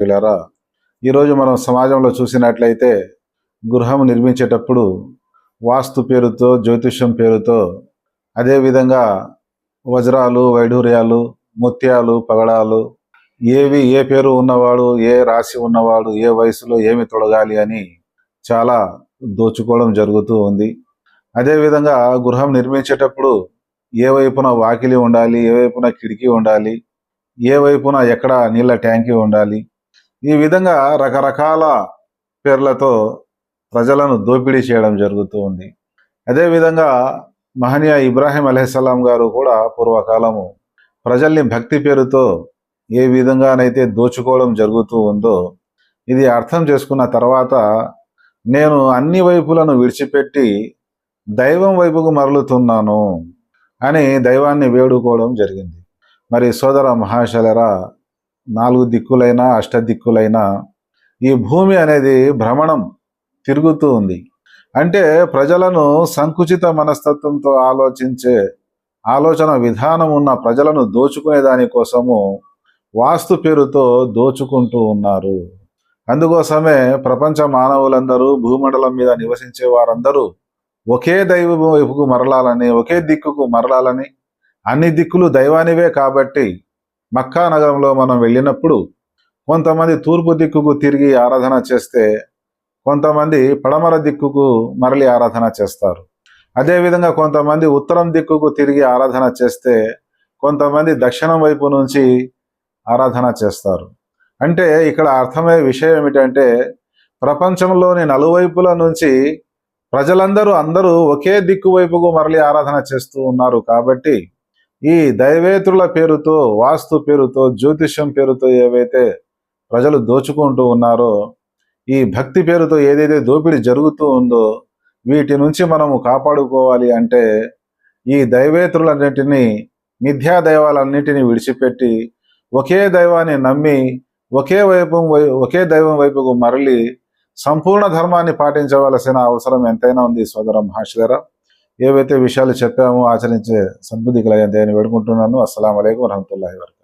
పిల్లరా ఈరోజు మనం సమాజంలో చూసినట్లయితే గృహం నిర్మించేటప్పుడు వాస్తు పేరుతో జ్యోతిష్యం పేరుతో అదేవిధంగా వజ్రాలు వైఢూర్యాలు ముత్యాలు పగడాలు ఏవి ఏ పేరు ఉన్నవాడు ఏ రాశి ఉన్నవాడు ఏ వయసులో ఏమి తొడగాలి అని చాలా దోచుకోవడం జరుగుతూ ఉంది. అదేవిధంగా గృహం నిర్మించేటప్పుడు ఏ వైపున వాకిలి ఉండాలి ఏ వైపున కిటికీ ఉండాలి ఏ వైపున ఎక్కడ నీళ్ళ ట్యాంకీ ఉండాలి ఈ విధంగా రకరకాల పేర్లతో ప్రజలను దోపిడీ చేయడం జరుగుతూ ఉంది. అదేవిధంగా మహనీయ ఇబ్రాహీం అలహిస్సలాం గారు కూడా పూర్వకాలము ప్రజల్ని భక్తి పేరుతో ఏ విధంగానైతే దోచుకోవడం జరుగుతూ ఉందో ఇది అర్థం చేసుకున్న తర్వాత నేను అన్ని వైపులను విడిచిపెట్టి దైవం వైపుకు మరలుతున్నాను అని దైవాన్ని వేడుకోవడం జరిగింది. మరి సోదర మహాశలరా నాలుగు దిక్కులైన అష్టదిక్కులైనా ఈ భూమి అనేది భ్రమణం తిరుగుతూ ఉంది. అంటే ప్రజలను సంకుచిత మనస్తత్వంతో ఆలోచించే ఆలోచన విధానం ఉన్న ప్రజలను దోచుకునే దానికోసము వాస్తు పేరుతో దోచుకుంటూ ఉన్నారు. అందుకోసమే ప్రపంచ మానవులందరూ భూమండలం మీద నివసించే వారందరూ ఒకే దైవం వైపుకు మరలాలని ఒకే దిక్కుకు మరలాలని అన్ని దిక్కులు దైవానివే కాబట్టి మక్కా నగరంలో మనం వెళ్ళినప్పుడు కొంతమంది తూర్పు దిక్కుకు తిరిగి ఆరాధన చేస్తే కొంతమంది పడమర దిక్కుకు మరలి ఆరాధన చేస్తారు. అదేవిధంగా కొంతమంది ఉత్తరం దిక్కుకు తిరిగి ఆరాధన చేస్తే కొంతమంది దక్షిణం వైపు నుంచి ఆరాధన చేస్తారు. అంటే ఇక్కడ అర్థమయ్యే విషయం ఏమిటంటే ప్రపంచంలోని నలువైపుల నుంచి ప్రజలందరూ అందరూ ఒకే దిక్కు వైపుకు మరలి ఆరాధన చేస్తూ ఉన్నారు కాబట్టి ఈ దైవేతుల పేరుతో వాస్తు పేరుతో జ్యోతిష్యం పేరుతో ఏవైతే ప్రజలు దోచుకుంటూ ఉన్నారో ఈ భక్తి పేరుతో ఏదైతే దోపిడీ జరుగుతూ ఉందో వీటి నుంచి మనము కాపాడుకోవాలి అంటే ఈ దైవేతులన్నింటినీ మిథ్యా దైవాలన్నింటినీ విడిచిపెట్టి ఒకే దైవాన్ని నమ్మి ఒకే వైపు ఒకే దైవం వైపుకు మరలి సంపూర్ణ ధర్మాన్ని పాటించవలసిన అవసరం ఎంతైనా ఉంది సోదర మహాశివరా ఏవైతే విషయాలు చెప్పామో ఆచరించే సద్బుద్ధి కలగండి దేవుని వేడుకుంటున్నాను. అస్సలం అయికం వరహమతుల్లాhi వరకు